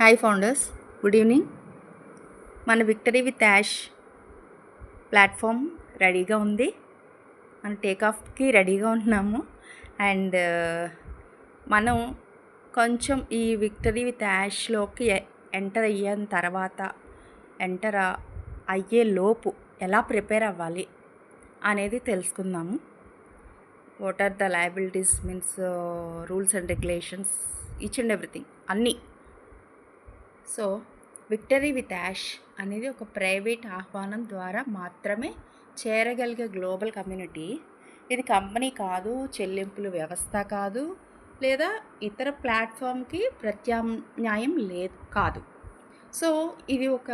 Hi founders good evening మన victory with Yash platform రెడీగా ఉంది. మన టేక్ ఆఫ్కి రెడీగా ఉంటున్నాము అండ్ మనం కొంచెం ఈ విక్టరీ విత్ యాష్లోకి ఎంటర్ అయ్యిన తర్వాత. ఎంటర్ అయ్యే లోపు ఎలా ప్రిపేర్ అవ్వాలి అనేది తెలుసుకుందాము. What are the liabilities means rules and regulations each and everything అన్నీ. సో విక్టరీ విత్ యాష్ అనేది ఒక ప్రైవేట్ ఆహ్వానం ద్వారా మాత్రమే చేరగలిగే గ్లోబల్ కమ్యూనిటీ. ఇది కంపెనీ కాదు చెల్లింపుల వ్యవస్థ కాదు లేదా ఇతర ప్లాట్ఫామ్కి ప్రత్యామ్నాయం లేదు కాదు. సో ఇది ఒక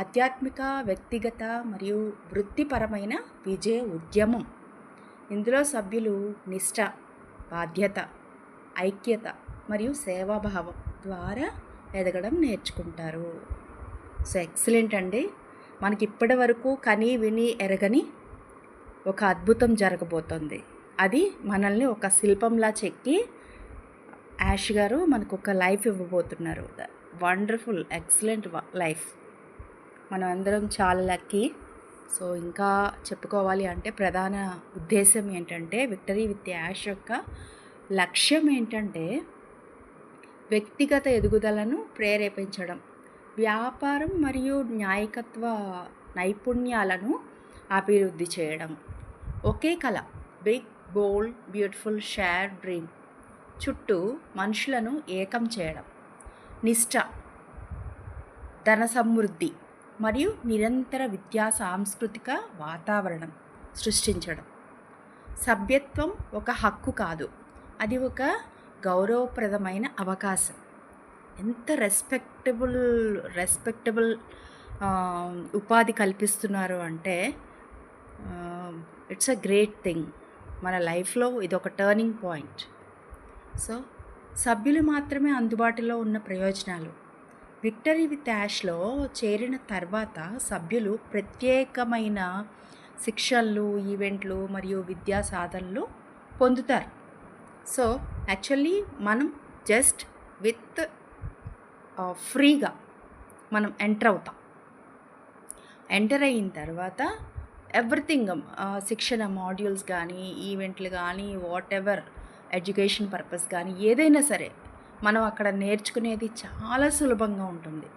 ఆధ్యాత్మిక వ్యక్తిగత మరియు వృత్తిపరమైన విజయ ఉద్యమం. ఇందులో సభ్యులు నిష్ట బాధ్యత ఐక్యత మరియు సేవాభావం ద్వారా ఎదగడం నేర్చుకుంటారు. సో ఎక్సలెంట్ అండి. మనకి ఇప్పటి వరకు కని విని ఎరగని ఒక అద్భుతం జరగబోతుంది. అది మనల్ని ఒక శిల్పంలా చెక్కి యాష్ గారు మనకు ఒక లైఫ్ ఇవ్వబోతున్నారు. Wonderful excellent life. మనం అందరం చాలా లక్కీ. సో ఇంకా చెప్పుకోవాలి అంటే ప్రధాన ఉద్దేశం ఏంటంటే విక్టరీ విత్ యాష్ యొక్క లక్ష్యం ఏంటంటే వ్యక్తిగత ఎదుగుదలను ప్రేరేపించడం వ్యాపారం మరియు న్యాయకత్వ నైపుణ్యాలను అభివృద్ధి చేయడం. ఒకే కళ big bold beautiful share dream. చుట్టూ మనుషులను ఏకం చేయడం. నిష్ట ధన సమృద్ధి మరియు నిరంతర విద్యా సాంస్కృతిక వాతావరణం సృష్టించడం. సభ్యత్వం ఒక హక్కు కాదు. అది ఒక గౌరవప్రదమైన అవకాశం. ఎంత రెస్పెక్టబుల్ రెస్పెక్టబుల్ ఉపాధి కల్పిస్తున్నారు అంటే ఇట్స్ అ గ్రేట్ థింగ్ మన లైఫ్లో ఇది ఒక టర్నింగ్ పాయింట్ సో సభ్యులు మాత్రమే అందుబాటులో ఉన్న ప్రయోజనాలు. విక్టరీ విత్ యాష్లో చేరిన తర్వాత సభ్యులు ప్రత్యేకమైన శిక్షణలు ఈవెంట్లు మరియు విద్యా సాధనలు పొందుతారు. సో యాక్చువల్లీ మనం జస్ట్ విత్ ఫ్రీగా మనం ఎంటర్ అవుతాం. ఎంటర్ అయిన తర్వాత ఎవ్రీథింగ్ శిక్షణ మాడ్యూల్స్ కానీ ఈవెంట్లు కానీ వాట్ ఎవర్ ఎడ్యుకేషన్ పర్పస్ కానీ ఏదైనా సరే మనం అక్కడ నేర్చుకునేది చాలా సులభంగా ఉంటుంది.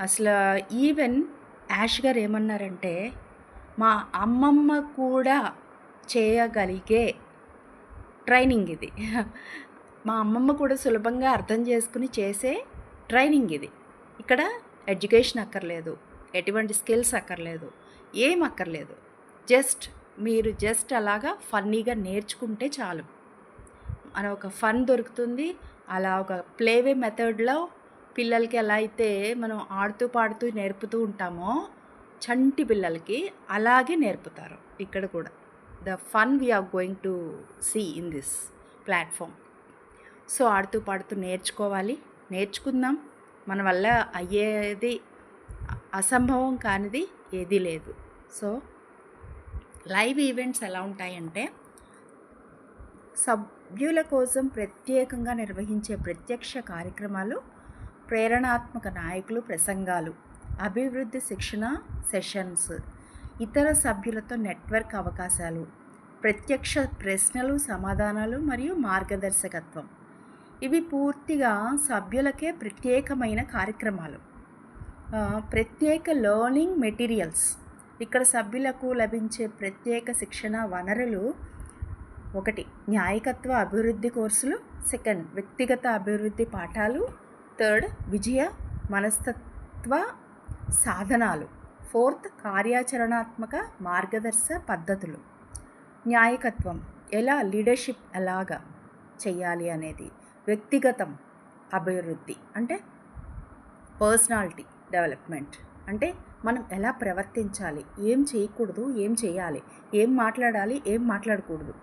అసలు ఈవెన్ యాష్ గారు ఏమన్నారంటే మా అమ్మమ్మ కూడా చేయగలిగే ట్రైనింగ్ ఇది. మా అమ్మమ్మ కూడా సులభంగా అర్థం చేసుకుని చేసే ట్రైనింగ్ ఇది. ఇక్కడ ఎడ్యుకేషన్ అక్కర్లేదు ఎటువంటి స్కిల్స్ అక్కర్లేదు ఏం అక్కర్లేదు. జస్ట్ మీరు జస్ట్ అలాగా ఫన్నీగా నేర్చుకుంటే చాలు. మన ఒక ఫన్ దొరుకుతుంది అలా ఒక ప్లేవే మెథడ్లో పిల్లలకి ఎలా అయితే మనం ఆడుతూ పాడుతూ నేర్పుతూ ఉంటామో చంటి పిల్లలకి అలాగే నేర్పుతారు ఇక్కడ కూడా. The fun we're going to see in this platform so ఆడుతూ పాడుతూ నేర్చుకోవాలి. నేర్చుకుందాం. మన వల్ల అయ్యేది అసంభవం కానిది ఏదీ లేదు. సో లైవ్ ఈవెంట్స్ ఎలా ఉంటాయంటే సభ్యుల కోసం ప్రత్యేకంగా నిర్వహించే ప్రత్యక్ష కార్యక్రమాలు ప్రేరణాత్మక నాయకులు ప్రసంగాలు అభివృద్ధి శిక్షణ సెషన్స్ ఇతర సభ్యులతో నెట్వర్క్ అవకాశాలు ప్రత్యక్ష ప్రశ్నలు సమాధానాలు మరియు మార్గదర్శకత్వం. ఇవి పూర్తిగా సభ్యులకే ప్రత్యేకమైన కార్యక్రమాలు. ప్రత్యేక లర్నింగ్ మెటీరియల్స్. ఇక్కడ సభ్యులకు లభించే ప్రత్యేక శిక్షణ వనరులు ఒకటి న్యాయకత్వ అభివృద్ధి కోర్సులు. సెకండ్ వ్యక్తిగత అభివృద్ధి పాఠాలు. థర్డ్ విజయ మనస్తత్వ సాధనాలు. ఫోర్త్ కార్యాచరణాత్మక మార్గదర్శ పద్ధతులు. న్యాయకత్వం ఎలా లీడర్షిప్ ఎలాగా చేయాలి అనేది వ్యక్తిగతం అభివృద్ధి అంటే పర్సనాలిటీ డెవలప్మెంట్ అంటే మనం ఎలా ప్రవర్తించాలి ఏం చేయకూడదు ఏం చేయాలి ఏం మాట్లాడాలి ఏం మాట్లాడకూడదు.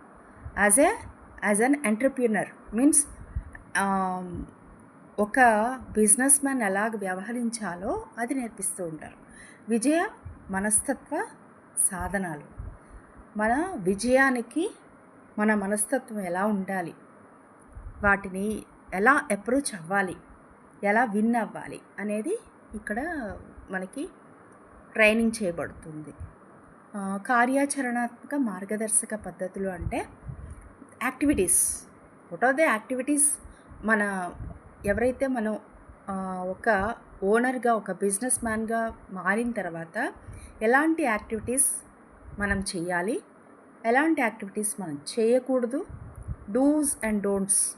As a as an entrepreneur means ఒక బిజినెస్ మ్యాన్ ఎలాగ వ్యవహరించాలో అది నేర్పిస్తూ ఉంటారు. విజయ మనస్తత్వ సాధనాలు. మన విజయానికి మన మనస్తత్వం ఎలా ఉండాలి? వాటిని ఎలా అప్రోచ్ అవ్వాలి? ఎలా విన్ అవ్వాలి? అనేది ఇక్కడ మనకి ట్రైనింగ్ చేయబడుతుంది. కార్యాచరణాత్మక మార్గదర్శక పద్ధతులు అంటే యాక్టివిటీస్. ఒకటోదే ఆర్ యాక్టివిటీస్ మన ఎవరైతే మనం ఒక ఓనర్గా ఒక బిజినెస్ మ్యాన్గా మారిన తర్వాత ఎలాంటి యాక్టివిటీస్ మనం చేయాలి ఎలాంటి యాక్టివిటీస్ మనం చేయకూడదు? డూస్ అండ్ డోంట్స్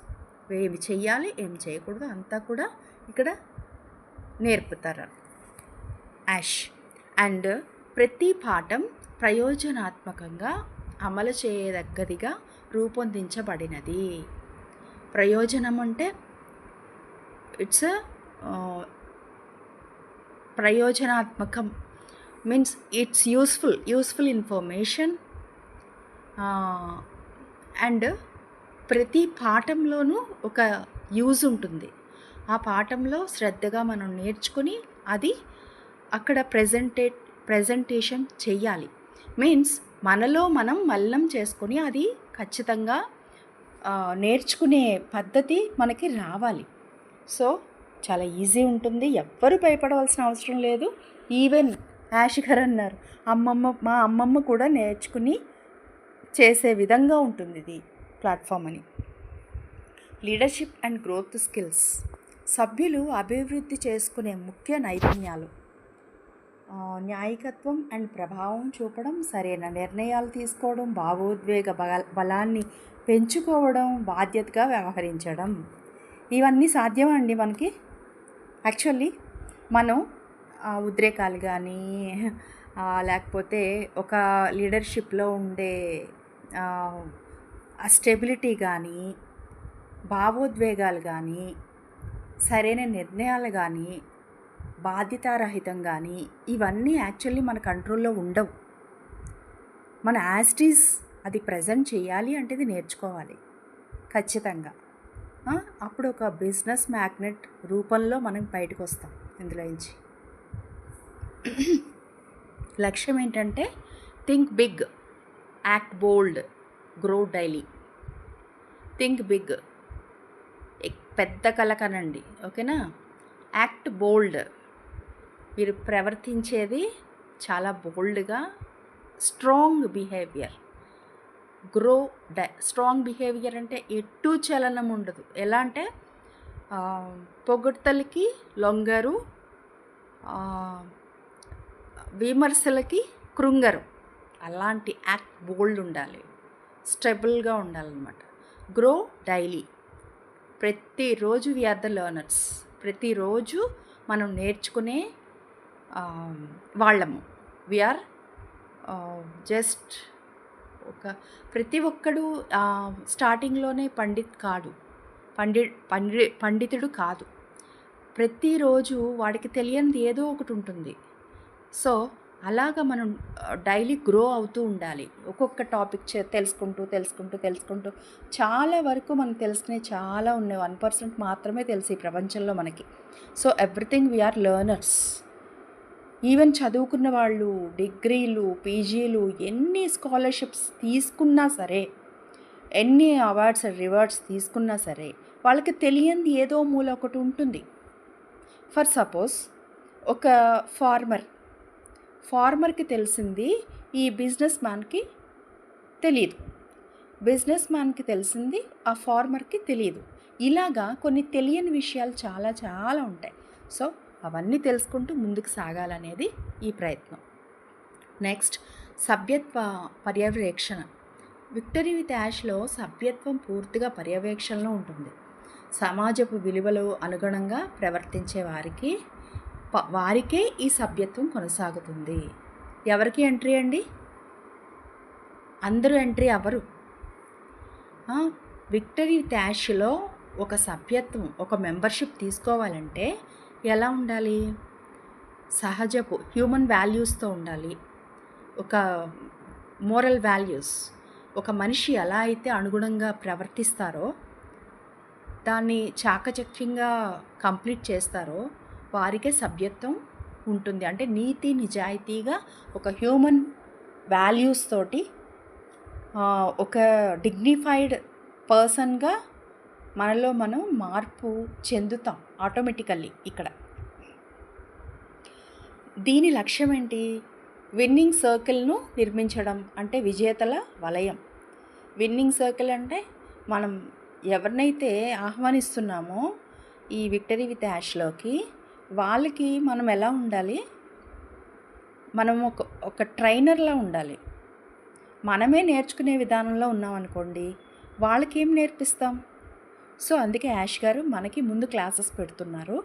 ఏమి చేయాలి ఏమి చేయకూడదు? అంతా కూడా ఇక్కడ నేర్పుతారు. యాష్. అండ్ ప్రతి పాఠం ప్రయోజనాత్మకంగా అమలు చేయదగ్గదిగా రూపొందించబడినది. ప్రయోజనం అంటే it's ప్రయోజనాత్మకం. Means it's useful useful information. And ప్రతి పాఠంలోనూ ఒక యూజ్ ఉంటుంది. ఆ పాఠంలో శ్రద్ధగా మనం నేర్చుకుని అది అక్కడ ప్రజెంటే ప్రజెంటేషన్ చెయ్యాలి. మీన్స్ మనలో మనం మల్లం చేసుకొని అది ఖచ్చితంగా నేర్చుకునే పద్ధతి మనకి రావాలి. సో చాలా ఈజీ ఉంటుంది. ఎవ్వరు భయపడవలసిన అవసరం లేదు. ఈవెన్ యాష్ అన్నారు. అమ్మమ్మ మా అమ్మమ్మ కూడా నేర్చుకుని చేసే విధంగా ఉంటుంది ఇది ప్లాట్ఫామ్ అని. Leadership and growth skills. సభ్యులు అభివృద్ధి చేసుకునే ముఖ్య నైపుణ్యాలు. న్యాయకత్వం అండ్ ప్రభావం చూపడం సరైన నిర్ణయాలు తీసుకోవడం భావోద్వేగ బల బలాన్ని పెంచుకోవడం బాధ్యతగా వ్యవహరించడం. ఇవన్నీ సాధ్యమండి మనకి? యాక్చువల్లీ మనం ఉద్రేకాలు కానీ లేకపోతే ఒక లీడర్షిప్లో ఉండే స్టెబిలిటీ కానీ భావోద్వేగాలు కానీ సరైన నిర్ణయాలు కానీ బాధ్యతారహితం కానీ ఇవన్నీ యాక్చువల్లీ మన కంట్రోల్లో ఉండవు. మన యాస్టీస్ అది ప్రజెంట్ చేయాలి అంటే ఇది నేర్చుకోవాలి. ఖచ్చితంగా. అప్పుడు ఒక బిజినెస్ మ్యాగ్నెట్ రూపంలో మనం బయటకు వస్తాం ఇందులోంచి లక్ష్యం ఏంటంటే think big act bold grow daily think big పెద్ద కలకనండి ఓకేనా? యాక్ట్ బోల్డ్ మీరు ప్రవర్తించేది చాలా బోల్డ్గా strong behavior grow strong behavior అంటే ఎటు చలనం ఉండదు. ఎలా అంటే పొగడ్తలకి లొంగరు విమర్శలకి కృంగరు. అలాంటి యాక్ట్ బోల్డ్ ఉండాలి. స్టెబుల్గా ఉండాలన్నమాట. Grow daily. ప్రతిరోజు వీఆర్ ద లర్నర్స్. ప్రతిరోజు మనం నేర్చుకునే వాళ్ళము. వాళ్ళము వీఆర్ జస్ట్ ఒక ప్రతి ఒక్కడు స్టార్టింగ్లోనే పండిత్ కాడు. పండి పండి పండితుడు కాదు. ప్రతిరోజు వాడికి తెలియనిది ఏదో ఒకటి ఉంటుంది. సో అలాగ మనం డైలీ గ్రో అవుతూ ఉండాలి. ఒక్కొక్క టాపిక్ చే తెలుసుకుంటూ తెలుసుకుంటూ తెలుసుకుంటూ చాలా వరకు మనకు తెలిసినవి చాలా ఉన్నాయి. వన్ పర్సెంట్ మాత్రమే తెలుసు ఈ ప్రపంచంలో మనకి. So everything we're learners. Even చదువుకున్న వాళ్ళు డిగ్రీలు పీజీలు ఎన్ని స్కాలర్షిప్స్ తీసుకున్నా సరే ఎన్ని అవార్డ్స్ రివార్డ్స్ తీసుకున్నా సరే వాళ్ళకి తెలియంది ఏదో మూల ఒకటి ఉంటుంది. ఫర్ సపోజ్ ఒక ఫార్మర్ ఫార్మర్కి తెలిసింది ఈ బిజినెస్ మ్యాన్కి తెలియదు బిజినెస్ మ్యాన్కి తెలిసింది ఆ ఫార్మర్కి తెలియదు ఇలాగా కొన్ని తెలియని విషయాలు చాలా చాలా ఉంటాయి. సో అవన్నీ తెలుసుకుంటూ ముందుకు సాగాలనేది ఈ ప్రయత్నం. నెక్స్ట్ సభ్యత్వ పర్యవేక్షణ. విక్టరీ విత్ యాష్లో సభ్యత్వం పూర్తిగా పర్యవేక్షణలో ఉంటుంది. సమాజపు విలువలు అనుగుణంగా ప్రవర్తించే వారికి వారికే ఈ సభ్యత్వం కొనసాగుతుంది. ఎవరికి ఎంట్రీ అండి? అందరూ ఎంట్రీ అవ్వరు. విక్టరీ ట్యాష్లో ఒక సభ్యత్వం ఒక మెంబర్షిప్ తీసుకోవాలంటే ఎలా ఉండాలి? సహజపు హ్యూమన్ వాల్యూస్తో ఉండాలి. ఒక మోరల్ వాల్యూస్ ఒక మనిషి ఎలా అయితే అనుగుణంగా ప్రవర్తిస్తారో దాన్ని చాకచక్యంగా కంప్లీట్ చేస్తారో వారికే సభ్యత్వం ఉంటుంది. అంటే నీతి నిజాయితీగా ఒక హ్యూమన్ వాల్యూస్ తోటి ఒక డిగ్నిఫైడ్ పర్సన్గా మనలో మనం మార్పు చెందుతాం. ఆటోమేటికల్లీ ఇక్కడ. దీని లక్ష్యం ఏంటి విన్నింగ్ సర్కిల్ను నిర్మించడం అంటే విజేతల వలయం. విన్నింగ్ సర్కిల్ అంటే మనం ఎవరినైతే ఆహ్వానిస్తున్నామో ఈ విక్టరీ విత్ యాష్లోకి వాళ్ళకి మనం ఎలా ఉండాలి? మనం ఒక ఒక ట్రైనర్లా ఉండాలి. మనమే నేర్చుకునే విధానంలో ఉన్నాం అనుకోండి వాళ్ళకి ఏం నేర్పిస్తాం? సో అందుకే యాష్ గారు మనకి ముందు క్లాసెస్ పెడుతున్నారు.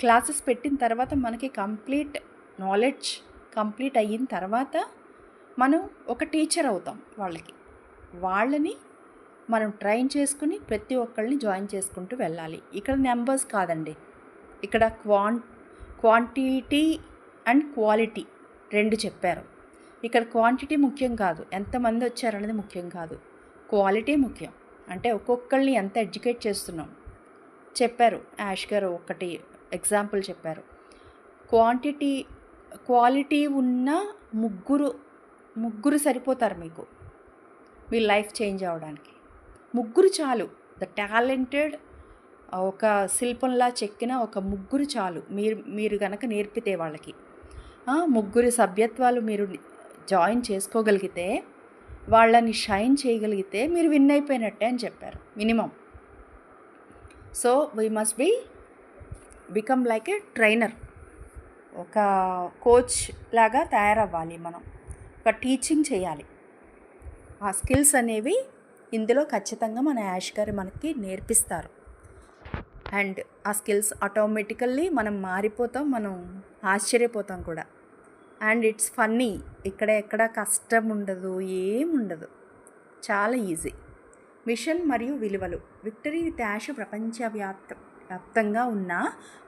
క్లాసెస్ పెట్టిన తర్వాత మనకి కంప్లీట్ నాలెడ్జ్ కంప్లీట్ అయిన తర్వాత మనం ఒక టీచర్ అవుతాం వాళ్ళకి. వాళ్ళని మనం ట్రైన్ చేసుకుని ప్రతి ఒక్కళ్ళని జాయిన్ చేసుకుంటూ వెళ్ళాలి. ఇక్కడ నెంబర్స్ కాదండి. ఇక్కడ క్వాన్ క్వాంటిటీ అండ్ క్వాలిటీ రెండు చెప్పారు. ఇక్కడ క్వాంటిటీ ముఖ్యం కాదు. ఎంతమంది వచ్చారనేది ముఖ్యం కాదు. క్వాలిటీ ముఖ్యం. అంటే ఒక్కొక్కళ్ళని ఎంత ఎడ్యుకేట్ చేస్తున్నాం? చెప్పారు. యాష్ గారు ఒకటి ఎగ్జాంపుల్ చెప్పారు. క్వాంటిటీ క్వాలిటీ ఉన్న ముగ్గురు ముగ్గురు సరిపోతారు మీకు మీ లైఫ్ చేంజ్ అవ్వడానికి. ముగ్గురు చాలు. ద టాలెంటెడ్ ఒక శిల్పంలా చెక్కిన ఒక ముగ్గురు చాలు. మీరు మీరు కనుక నేర్పితే వాళ్ళకి. ముగ్గురు సభ్యత్వాలు మీరు జాయిన్ చేసుకోగలిగితే వాళ్ళని షైన్ చేయగలిగితే మీరు విన్ అయిపోయినట్టే అని చెప్పారు. Minimum. So we must be become like a trainer ఒక కోచ్ లాగా తయారవ్వాలి మనం. ఒక టీచింగ్ చేయాలి. ఆ స్కిల్స్ అనేవి ఇందులో ఖచ్చితంగా మన యాష్ గారు మనకి నేర్పిస్తారు. అండ్ ఆ స్కిల్స్ ఆటోమేటికల్లీ మనం మారిపోతాం మనం ఆశ్చర్యపోతాం కూడా. And it's funny. ఇక్కడ ఎక్కడ కష్టం ఉండదు ఏం ఉండదు. చాలా ఈజీ. మిషన్ మరియు విలువలు. విక్టరీ విత్ యాష్ ప్రపంచవ్యాప్త వ్యాప్తంగా ఉన్న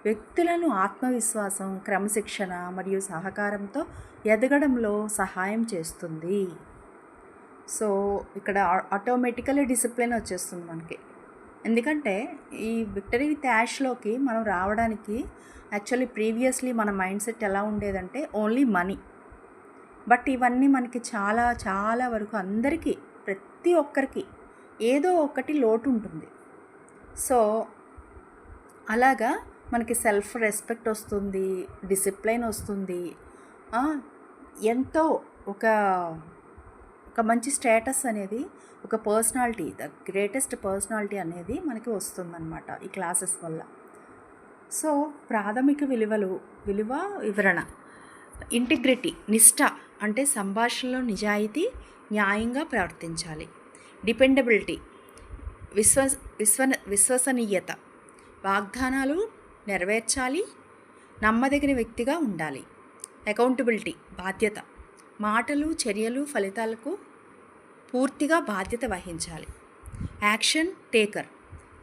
వ్యక్తులను ఆత్మవిశ్వాసం క్రమశిక్షణ మరియు సహకారంతో ఎదగడంలో సహాయం చేస్తుంది. సో ఇక్కడ ఆటోమేటికలీ డిసిప్లిన్ వచ్చేస్తుంది మనకి. ఎందుకంటే ఈ విక్టరీ విత్ యాష్లోకి మనం రావడానికి యాక్చువల్లీ ప్రీవియస్లీ మన మైండ్ సెట్ ఎలా ఉండేదంటే ఓన్లీ మనీ. బట్ ఇవన్నీ మనకి చాలా చాలా వరకు అందరికీ ప్రతి ఒక్కరికి ఏదో ఒకటి లోటు ఉంటుంది. సో అలాగా మనకి సెల్ఫ్ రెస్పెక్ట్ వస్తుంది డిసిప్లైన్ వస్తుంది. ఎంతో ఒక ఒక మంచి స్టేటస్ అనేది ఒక పర్సనాలిటీ ద గ్రేటెస్ట్ పర్సనాలిటీ అనేది మనకి వస్తుందన్నమాట ఈ క్లాసెస్ వల్ల. సో ప్రాథమిక విలువలు విలువ వివరణ ఇంటిగ్రిటీ నిష్ట అంటే సంభాషణలో నిజాయితీ న్యాయంగా ప్రవర్తించాలి. డిపెండబిలిటీ విశ్వ విశ్వ విశ్వసనీయత వాగ్దానాలు నెరవేర్చాలి నమ్మదగిన వ్యక్తిగా ఉండాలి. అకౌంటబిలిటీ బాధ్యత మాటలు చర్యలు ఫలితాలకు పూర్తిగా బాధ్యత వహించాలి. Action taker.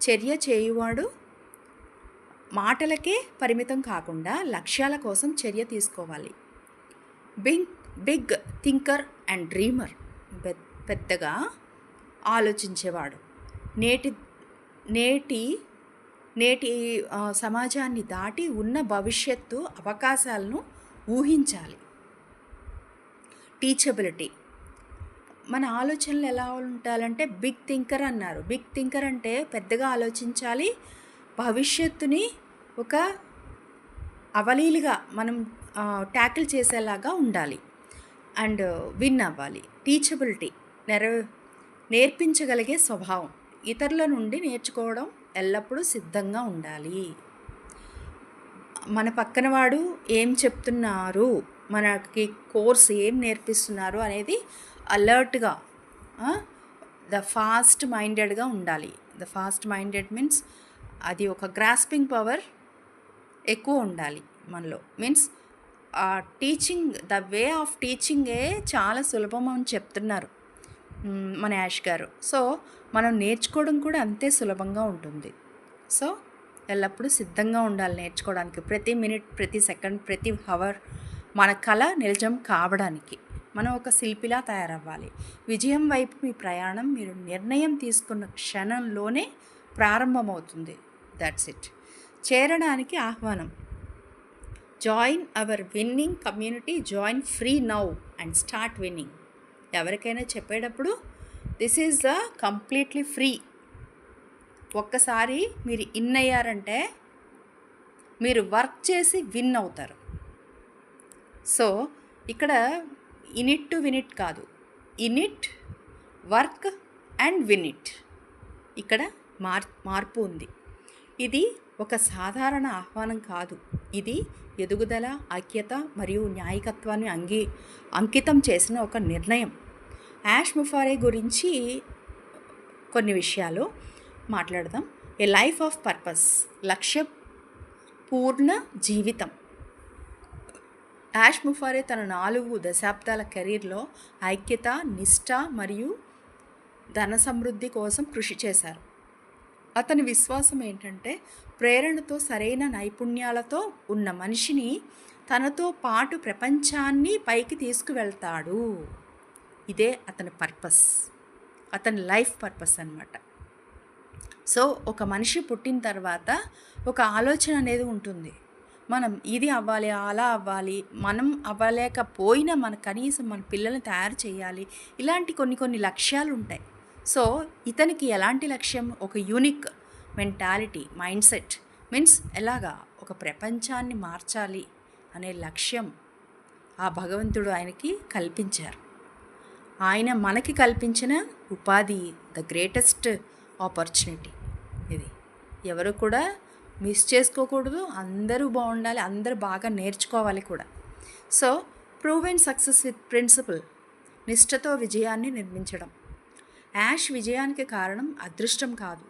చర్య చేయువాడు మాటలకే పరిమితం కాకుండా లక్ష్యాల కోసం చర్య తీసుకోవాలి. Big big thinker and dreamer పెద్దగా ఆలోచించేవాడు. నేటి నేటి నేటి సమాజాన్ని దాటి ఉన్న భవిష్యత్తు అవకాశాలను ఊహించాలి. టీచబిలిటీ. మన ఆలోచనలు ఎలా ఉండాలంటే బిగ్ థింకర్ అన్నారు. బిగ్ థింకర్ అంటే పెద్దగా ఆలోచించాలి. భవిష్యత్తుని ఒక అవలీలుగా మనం ట్యాకిల్ చేసేలాగా ఉండాలి. అండ్ విన్ అవ్వాలి. టీచబిలిటీ నెర నేర్పించగలిగే స్వభావం. ఇతరుల నుండి నేర్చుకోవడం ఎల్లప్పుడూ సిద్ధంగా ఉండాలి. మన పక్కన వాడు ఏం చెప్తున్నారు? మనకి కోర్స్ ఏం నేర్పిస్తున్నారు? అనేది అలర్ట్గా ద ఫాస్ట్ మైండెడ్గా ఉండాలి. ద ఫాస్ట్ మైండెడ్ మీన్స్ అది ఒక గ్రాస్పింగ్ పవర్ ఎక్కువ ఉండాలి మనలో. Means teaching the way of టీచింగే చాలా సులభం అని చెప్తున్నారు మన యాష్ గారు. సో మనం నేర్చుకోవడం కూడా అంతే సులభంగా ఉంటుంది. సో ఎల్లప్పుడూ సిద్ధంగా ఉండాలి నేర్చుకోవడానికి. ప్రతి మినిట్ ప్రతి సెకండ్ ప్రతి హవర్ మన కళ నిజం కావడానికి. మనం ఒక శిల్పిలా తయారవ్వాలి. విజయం వైపు మీ ప్రయాణం మీరు నిర్ణయం తీసుకున్న క్షణంలోనే ప్రారంభమవుతుంది. దట్స్ ఇట్ చేరడానికి ఆహ్వానం. Join our winning community join free now and start winning ఎవరికైనా చెప్పేటప్పుడు this is the completely free ఒక్కసారి మీరు ఇన్ అయ్యారంటే మీరు వర్క్ చేసి విన్ అవుతారు. సో ఇక్కడ in it to win it కాదు. In it work and win it. ఇక్కడ మార్ మార్పు ఉంది. ఇది ఒక సాధారణ ఆహ్వానం కాదు. ఇది ఎదుగుదల ఐక్యత మరియు న్యాయకత్వాన్ని అంగీ అంకితం చేసిన ఒక నిర్ణయం. యాష్ ముఫారే గురించి కొన్ని విషయాలు మాట్లాడదాం. ఏ లైఫ్ ఆఫ్ పర్పస్ లక్ష్య పూర్ణ జీవితం. యాష్ ముఫారే తన నాలుగు దశాబ్దాల కెరీర్లో ఐక్యత నిష్ఠ మరియు ధన సమృద్ధి కోసం కృషి చేశారు. అతని విశ్వాసం ఏంటంటే ప్రేరణతో సరైన నైపుణ్యాలతో ఉన్న మనిషిని తనతో పాటు ప్రపంచాన్ని పైకి తీసుకువెళ్తాడు. ఇదే అతని పర్పస్ అతని లైఫ్ పర్పస్ అనమాట సో ఒక మనిషి పుట్టిన తర్వాత ఒక ఆలోచన అనేది ఉంటుంది. మనం ఇది అవ్వాలి అలా అవ్వాలి మనం అవ్వలేకపోయినా మన కనీసం మన పిల్లల్ని తయారు చేయాలి. ఇలాంటి కొన్ని కొన్ని లక్ష్యాలు ఉంటాయి. సో ఇతనికి ఎలాంటి లక్ష్యం? ఒక unique mentality mind set. Means ఎలాగా? ఒక ప్రపంచాన్ని మార్చాలి అనే లక్ష్యం ఆ భగవంతుడు ఆయనకి కల్పించారు. ఆయన మనకి కల్పించిన ఉపాధి ద గ్రేటెస్ట్ ఆపర్చునిటీ ఇది. ఎవరు కూడా మిస్ చేసుకోకూడదు అందరూ బాగుండాలి అందరూ బాగా నేర్చుకోవాలి కూడా. So prove and success with principle నిష్ఠతో విజయాన్ని నిర్మించడం. యాష్ విజయానికి కారణం అదృష్టం కాదు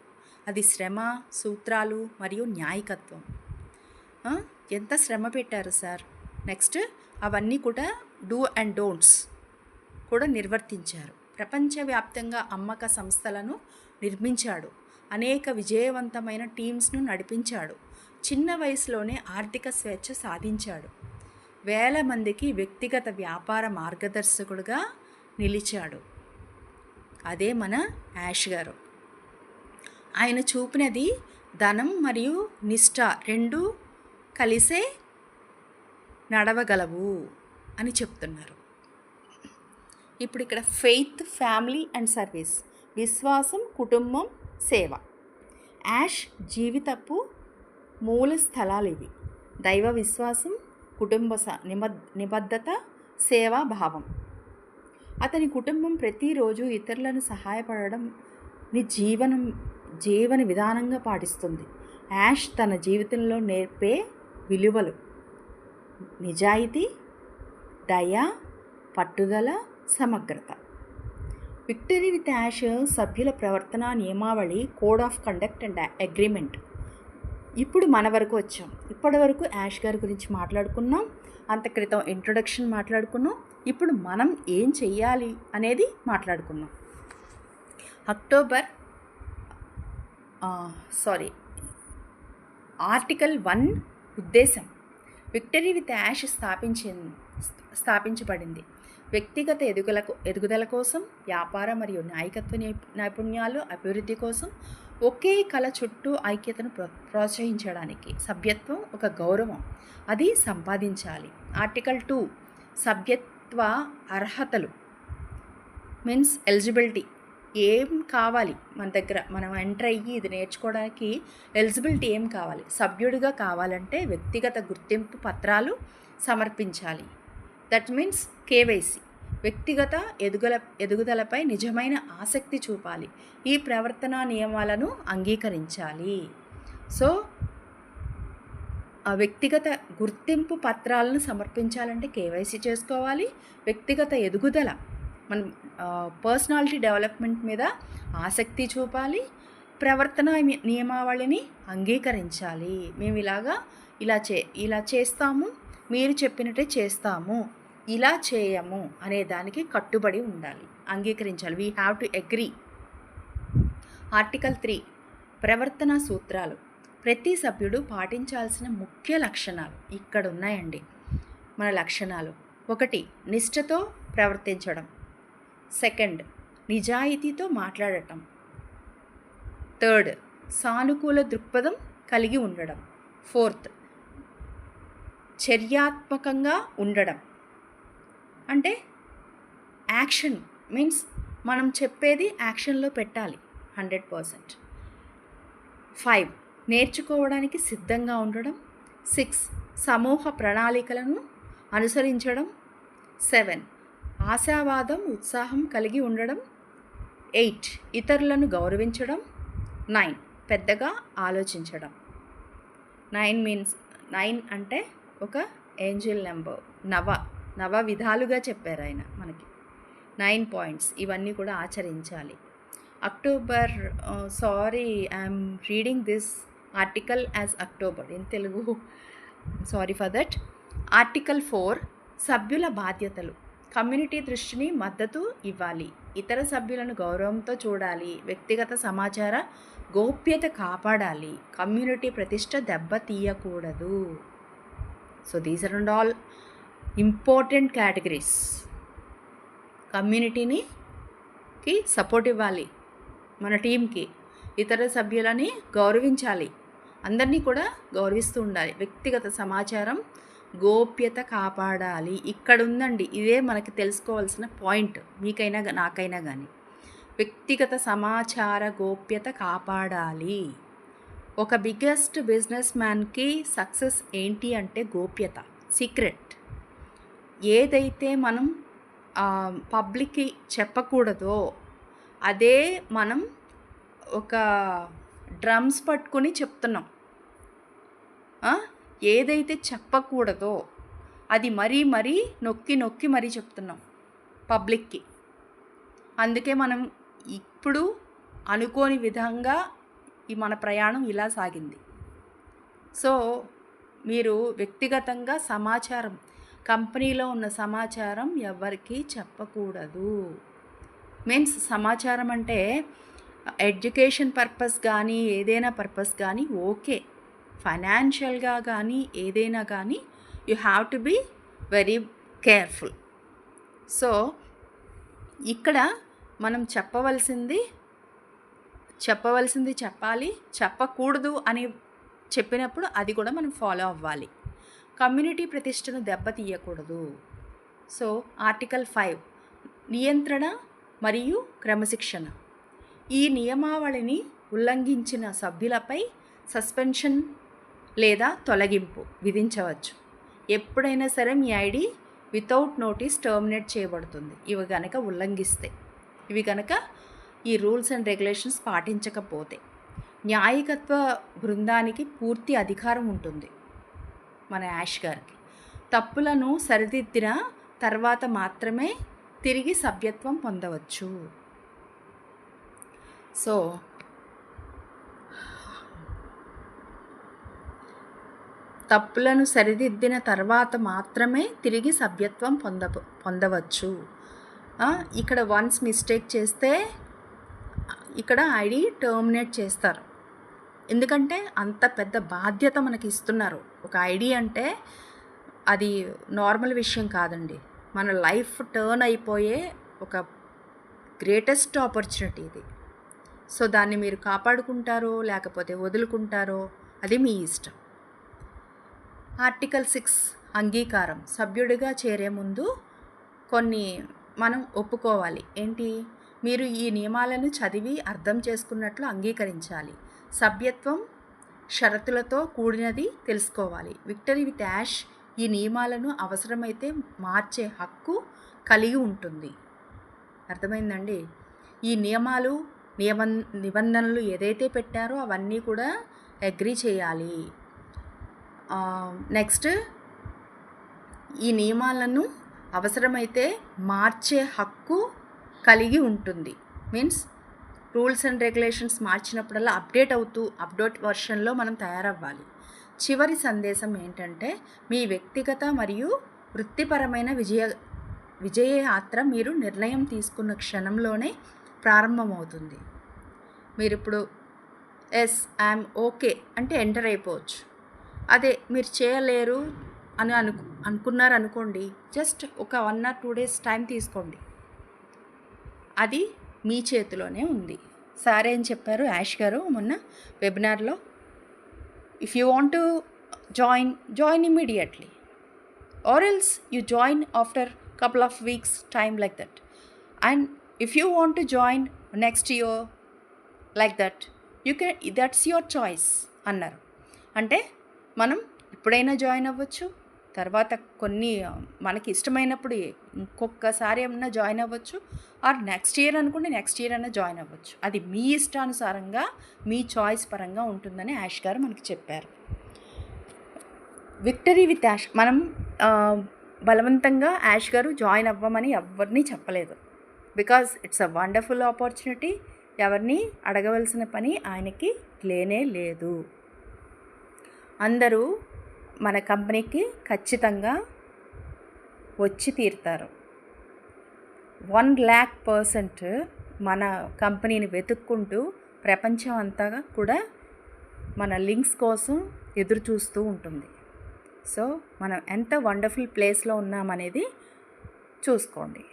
అది శ్రమ సూత్రాలు మరియు న్యాయకత్వం. ఎంత శ్రమ పెట్టారు సార్? నెక్స్ట్ అవన్నీ కూడా డూ అండ్ డోంట్స్ కూడా నిర్వర్తించారు. ప్రపంచవ్యాప్తంగా అమ్మక సంస్థలను నిర్మించాడు అనేక విజయవంతమైన టీమ్స్ను నడిపించాడు. చిన్న వయసులోనే ఆర్థిక స్వేచ్ఛ సాధించాడు. వేల మందికి వ్యక్తిగత వ్యాపార మార్గదర్శకుడుగా నిలిచాడు. అదే మన యాష్ గారు. ఆయన చూపినది ధనం మరియు నిష్ఠ రెండు కలిసే నడవగలవు అని చెప్తున్నారు. ఇప్పుడు ఇక్కడ ఫెయిత్ ఫ్యామిలీ అండ్ సర్వీస్. విశ్వాసం కుటుంబం సేవ. యాష్ జీవితపు మూల స్థలాలు ఇవి దైవ విశ్వాసం కుటుంబ స- నిబద్ధత సేవా భావం. అతని కుటుంబం ప్రతిరోజు ఇతరులను సహాయపడడం ని జీవనం జీవన విధానంగా పాటిస్తుంది. యాష్ తన జీవితంలో నేర్పే విలువలు నిజాయితీ దయ పట్టుదల సమగ్రత. విక్టరీ విత్ యాష్ సభ్యుల ప్రవర్తన నియమావళి code of conduct and agreement. ఇప్పుడు మన వరకు వచ్చాం. ఇప్పటి వరకు యాష్ గారి గురించి మాట్లాడుకున్నాం. అంత క్రితం ఇంట్రొడక్షన్ మాట్లాడుకున్నాం. ఇప్పుడు మనం ఏం చెయ్యాలి అనేది మాట్లాడుకున్నాం. అక్టోబర్ సారీ ఆర్టికల్ వన్ ఉద్దేశం. విక్టరీ విత్ యాష్ స్థాపించింది స్థాపించబడింది. వ్యక్తిగత ఎదుగులకు ఎదుగుదల కోసం వ్యాపార మరియు నాయకత్వ నైపుణ్యాలు అభివృద్ధి కోసం ఒకే కళ చుట్టూ ఐక్యతను ప్రో ప్రోత్సహించడానికి సభ్యత్వం ఒక గౌరవం. అది సంపాదించాలి. ఆర్టికల్ టూ సభ్యత్వ అర్హతలు. Means eligibility. ఏం కావాలి? మన దగ్గర మనం ఎంటర్ అయ్యి ఇది నేర్చుకోవడానికి ఎలిజిబిలిటీ ఏం కావాలి? సభ్యుడిగా కావాలంటే వ్యక్తిగత గుర్తింపు పత్రాలు సమర్పించాలి. That means KYC. వ్యక్తిగత ఎదుగుల ఎదుగుదలపై నిజమైన ఆసక్తి చూపాలి. ఈ ప్రవర్తన నియమాలను అంగీకరించాలి. సో ఆ వ్యక్తిగత గుర్తింపు పత్రాలను సమర్పించాలంటే కేవైసీ చేసుకోవాలి. వ్యక్తిగత ఎదుగుదల మనం పర్సనాలిటీ డెవలప్మెంట్ మీద ఆసక్తి చూపాలి. ప్రవర్తన నియమావళిని అంగీకరించాలి. మేము ఇలాగా ఇలా చే ఇలా చేస్తాము. మీరు చెప్పినట్టే చేస్తాము. ఇలా చేయము అనే దానికి కట్టుబడి ఉండాలి అంగీకరించాలి. We have to agree article three ప్రవర్తన సూత్రాలు. ప్రతి సభ్యుడు పాటించాల్సిన ముఖ్య లక్షణాలు ఇక్కడ ఉన్నాయండి మన లక్షణాలు. ఒకటి నిష్ఠతో ప్రవర్తించడం. సెకండ్ నిజాయితీతో మాట్లాడటం. థర్డ్ సానుకూల దృక్పథం కలిగి ఉండడం. ఫోర్త్ చర్యాత్మకంగా ఉండడం. అంటే యాక్షన్ మీన్స్ మనం చెప్పేది యాక్షన్లో పెట్టాలి హండ్రెడ్ పర్సెంట్. ఫైవ్ నేర్చుకోవడానికి సిద్ధంగా ఉండడం. సిక్స్ సమూహ ప్రణాళికలను అనుసరించడం. సెవెన్ ఆశావాదం ఉత్సాహం కలిగి ఉండడం. ఎయిట్ ఇతరులను గౌరవించడం. నైన్ పెద్దగా ఆలోచించడం. నైన్ మీన్స్ నైన్ అంటే ఒక ఏంజిల్ నెంబర్ నవ. నవ విధాలుగా చెప్పారు ఆయన మనకి. నైన్ పాయింట్స్ ఇవన్నీ కూడా ఆచరించాలి. October sorry I'm reading this article as October. In Telugu sorry for that. Article four సభ్యుల బాధ్యతలు. కమ్యూనిటీ దృష్టిని మద్దతు ఇవ్వాలి. ఇతర సభ్యులను గౌరవంతో చూడాలి. వ్యక్తిగత సమాచార గోప్యత కాపాడాలి. కమ్యూనిటీ ప్రతిష్ట దెబ్బ తీయకూడదు so these are and all important categories. కమ్యూనిటీని కి సపోర్ట్ ఇవ్వాలి. మన టీంకి ఇతర సభ్యులని గౌరవించాలి. అందరినీ కూడా గౌరవిస్తూ ఉండాలి. వ్యక్తిగత సమాచారం గోప్యత కాపాడాలి. ఇక్కడ ఉందండి ఇదే మనకి తెలుసుకోవాల్సిన పాయింట్. మీకైనా నాకైనా కానీ వ్యక్తిగత సమాచార గోప్యత కాపాడాలి. ఒక బిగ్గెస్ట్ బిజినెస్ మ్యాన్కి సక్సెస్ ఏంటి అంటే గోప్యత. సీక్రెట్. ఏదైతే మనం పబ్లిక్కి చెప్పకూడదో అదే మనం ఒక డ్రమ్స్ పట్టుకొని చెప్తున్నాం. ఏదైతే చెప్పకూడదో అది మరీ మరీ నొక్కి నొక్కి మరీ చెప్తున్నాం పబ్లిక్కి. అందుకే మనం ఇప్పుడు అనుకోని విధంగా ఈ మన ప్రయాణం ఇలా సాగింది. సో మీరు వ్యక్తిగతంగా సమాచారం కంపెనీలో ఉన్న సమాచారం ఎవరికీ చెప్పకూడదు. మీన్స్ సమాచారం అంటే ఎడ్యుకేషన్ పర్పస్ కానీ ఏదైనా పర్పస్ కానీ ఓకే. ఫైనాన్షియల్గా కానీ ఏదైనా కానీ you have to be very careful. So ఇక్కడ మనం చెప్పవలసింది చెప్పవలసింది చెప్పాలి చెప్పకూడదు అని చెప్పినప్పుడు అది కూడా మనం ఫాలో అవ్వాలి. కమ్యూనిటీ ప్రతిష్టను దెబ్బతీయకూడదు. సో ఆర్టికల్ ఫైవ్ నియంత్రణ మరియు క్రమశిక్షణ. ఈ నియమావళిని ఉల్లంఘించిన సభ్యులపై సస్పెన్షన్ లేదా తొలగింపు విధించవచ్చు. ఎప్పుడైనా సరే మీ ఐడి వితౌట్ నోటీస్ టర్మినేట్ చేయబడుతుంది. ఇవి కనుక ఉల్లంఘిస్తే. ఇవి కనుక ఈ రూల్స్ అండ్ రెగ్యులేషన్స్ పాటించకపోతే. న్యాయకత్వ బృందానికి పూర్తి అధికారం ఉంటుంది. మన యాష్ గారికి. తప్పులను సరిదిద్దిన తర్వాత మాత్రమే తిరిగి సభ్యత్వం పొందవచ్చు. సో తప్పులను సరిదిద్దిన తర్వాత మాత్రమే తిరిగి సభ్యత్వం పొంద పొందవచ్చు. ఇక్కడ వన్స్ మిస్టేక్ చేస్తే ఇక్కడ ఐడి టర్మినేట్ చేస్తారు. ఎందుకంటే అంత పెద్ద బాధ్యత మనకి ఇస్తున్నారు ఒక ఐడి అంటే అది నార్మల్ విషయం కాదండి. మన లైఫ్ టర్న్ అయిపోయే ఒక గ్రేటెస్ట్ ఆపర్చునిటీ ఇది. సో దాన్ని మీరు కాపాడుకుంటారో లేకపోతే వదులుకుంటారో అది మీ ఇష్టం. ఆర్టికల్ సిక్స్ అంగీకారం. సభ్యుడిగా చేరే ముందు కొన్ని మనం ఒప్పుకోవాలి. ఏంటి? మీరు ఈ నియమాలను చదివి అర్థం చేసుకున్నట్లు అంగీకరించాలి. సభ్యత్వం షరతులతో కూడినది తెలుసుకోవాలి. విక్టరీ విత్ యాష్ ఈ నియమాలను అవసరమైతే మార్చే హక్కు కలిగి ఉంటుంది. అర్థమైందండి? ఈ నియమాలు నియమ నిబంధనలు ఏదైతే పెట్టారో అవన్నీ కూడా అగ్రీ చేయాలి. నెక్స్ట్ ఈ నియమాలను అవసరమైతే మార్చే హక్కు కలిగి ఉంటుంది. మీన్స్ రూల్స్ అండ్ రెగ్యులేషన్స్ మార్చినప్పుడల్లా అప్డేట్ అవుతూ అప్డేట్ వర్షన్లో మనం తయారవ్వాలి. చివరి సందేశం ఏంటంటే మీ వ్యక్తిగత మరియు వృత్తిపరమైన విజయ విజయ యాత్ర మీరు నిర్ణయం తీసుకున్న క్షణంలోనే ప్రారంభమవుతుంది. మీరు ఇప్పుడు ఎస్ ఐఎమ్ ఓకే అంటే ఎంటర్ అయిపోవచ్చు. అదే మీరు చేయలేరు అని అనుకు అనుకున్నారు అనుకోండి జస్ట్ ఒక one or two days time తీసుకోండి. అది మీ చేతిలోనే ఉంది. సార్ అని చెప్పారు యాష్ గారు మొన్న వెబినార్లో. If you want to join join immediately or else you join after couple of weeks time like that and if you want to join next year like that you can that's your choice అన్నారు. అంటే మనం ఇప్పుడైనా join అవ్వచ్చు తర్వాత కొన్ని మనకి ఇష్టమైనప్పుడు ఇంకొకసారి ఏమన్నా జాయిన్ అవ్వచ్చు. ఆర్ నెక్స్ట్ ఇయర్ అనుకుంటే నెక్స్ట్ ఇయర్ అయినా జాయిన్ అవ్వచ్చు. అది మీ ఇష్టానుసారంగా మీ చాయిస్ పరంగా ఉంటుందని యాష్ గారు మనకి చెప్పారు. విక్టరీ విత్ యాష్ మనం బలవంతంగా యాష్ గారు జాయిన్ అవ్వమని ఎవరిని చెప్పలేదు. Because it's a wonderful opportunity ఎవరిని అడగవలసిన పని ఆయనకి లేనే లేదు. అందరూ మన కంపెనీకి ఖచ్చితంగా వచ్చి తీరుతారు. వన్ ల్యాక్ పర్సెంట్ మన కంపెనీని వెతుక్కుంటూ ప్రపంచం అంతా కూడా మన లింక్స్ కోసం ఎదురు చూస్తూ ఉంటుంది. సో మనం ఎంత వండర్ఫుల్ ప్లేస్లో ఉన్నామనేది చూసుకోండి.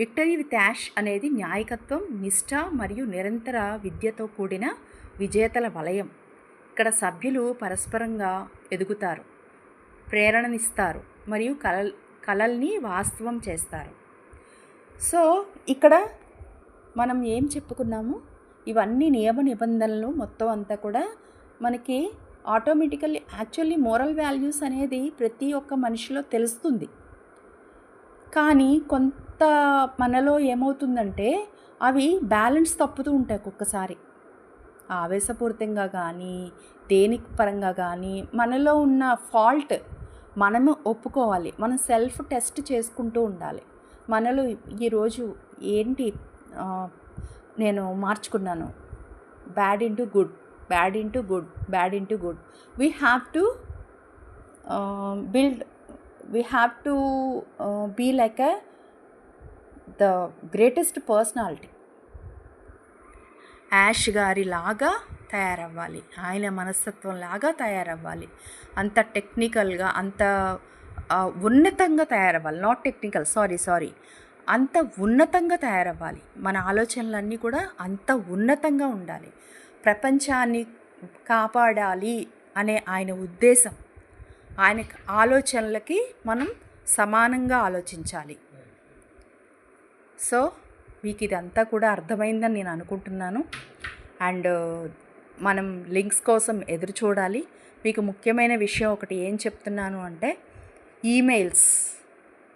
విక్టరీ విత్ యాష్ అనేది న్యాయకత్వం నిష్ఠ మరియు నిరంతర విద్యతో కూడిన విజేతల వలయం. ఇక్కడ సభ్యులు పరస్పరంగా ఎదుగుతారు ప్రేరణనిస్తారు మరియు కలల్ కలల్ని వాస్తవం చేస్తారు. సో ఇక్కడ మనం ఏం చెప్పుకున్నాము? ఇవన్నీ నియమ నిబంధనలు మొత్తం అంతా కూడా మనకి ఆటోమేటికల్లీ యాక్చువల్లీ మోరల్ వాల్యూస్ అనేది ప్రతి ఒక్క మనిషిలో తెలుస్తుంది. కానీ కొంత మనలో ఏమవుతుందంటే అవి బ్యాలెన్స్ తప్పుతూ ఉంటాయి ఒక్కొక్కసారి. ఆవేశపూరితంగా కానీ దేని పరంగా కానీ మనలో ఉన్న ఫాల్ట్ మనము ఒప్పుకోవాలి. మనం సెల్ఫ్ టెస్ట్ చేసుకుంటూ ఉండాలి. మనలో ఈరోజు ఏంటి నేను మార్చుకున్నాను. Bad into good bad into good bad into good. We have to build we have to be like a the greatest personality Yash గారిలాగా తయారవ్వాలి. ఆయన మనస్తత్వం లాగా తయారవ్వాలి. అంత టెక్నికల్గా అంత ఉన్నతంగా తయారవ్వాలి. నాట్ టెక్నికల్ సారీ సారీ అంత ఉన్నతంగా తయారవ్వాలి. మన ఆలోచనలన్నీ కూడా అంత ఉన్నతంగా ఉండాలి. ప్రపంచాన్ని కాపాడాలి అనే ఆయన ఉద్దేశం. ఆయన ఆలోచనలకి మనం సమానంగా ఆలోచించాలి. సో మీకు ఇదంతా కూడా అర్థమైందని నేను అనుకుంటున్నాను. అండ్ మనం లింక్స్ కోసం ఎదురు చూడాలి. మీకు ముఖ్యమైన విషయం ఒకటి ఏం చెప్తున్నాను అంటే ఈమెయిల్స్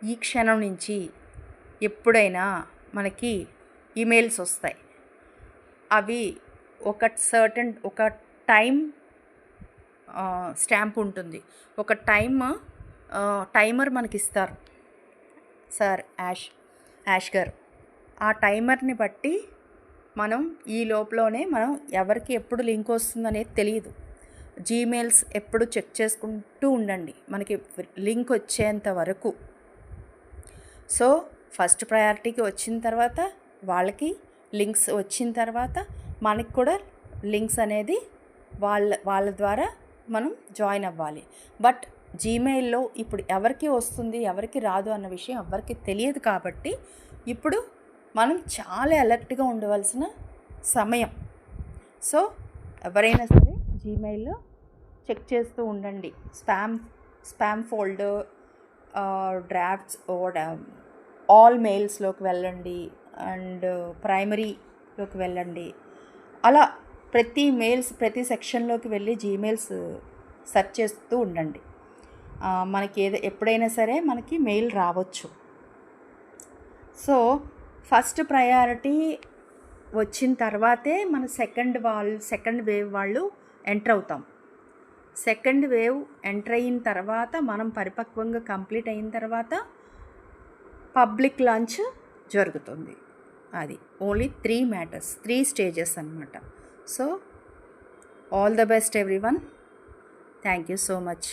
ఈ క్షణం నుంచి ఎప్పుడైనా మనకి ఈమెయిల్స్ వస్తాయి. అవి ఒక సర్టన్ ఒక టైం స్టాంప్ ఉంటుంది. ఒక టైమ్ టైమర్ మనకి ఇస్తారు సార్ యాష్ యాష్ గారు. ఆ టైమర్ని బట్టి మనం ఈ లోపలనే మనం ఎవరికి ఎప్పుడు లింక్ వస్తుందనేది తెలియదు జీమెయిల్స్ ఎప్పుడు చెక్ చేసుకుంటూ ఉండండి. మనకి లింక్ వచ్చేంత వరకు. సో ఫస్ట్ ప్రయారిటీకి వచ్చిన తర్వాత వాళ్ళకి లింక్స్ వచ్చిన తర్వాత మనకి కూడా లింక్స్ అనేది వాళ్ళ వాళ్ళ ద్వారా మనం జాయిన్ అవ్వాలి. బట్ జీమెయిల్లో ఇప్పుడు ఎవరికి వస్తుంది ఎవరికి రాదు అన్న విషయం ఎవరికి తెలియదు కాబట్టి ఇప్పుడు మనం చాలా అలర్ట్గా ఉండవలసిన సమయం. సో ఎవరైనా సరే జీమెయిల్లో చెక్ చేస్తూ ఉండండి. Spam spam folder drafts all మెయిల్స్లోకి వెళ్ళండి. అండ్ ప్రైమరీలోకి వెళ్ళండి. అలా ప్రతి మెయిల్స్ ప్రతి సెక్షన్లోకి వెళ్ళి జీమెయిల్స్ సెర్చ్ చేస్తూ ఉండండి. మనకి ఏదో ఎప్పుడైనా సరే మనకి మెయిల్ రావచ్చు. సో ఫస్ట్ ప్రయారిటీ వచ్చిన తర్వాతే మన సెకండ్ వాళ్ళు సెకండ్ వేవ్ వాళ్ళు ఎంటర్ అవుతాం. సెకండ్ వేవ్ ఎంటర్ అయిన తర్వాత మనం పరిపక్వంగా కంప్లీట్ అయిన తర్వాత పబ్లిక్ లాంచ్ జరుగుతుంది. అది only three matters three stages అనమాట so all the best everyone thank you so much.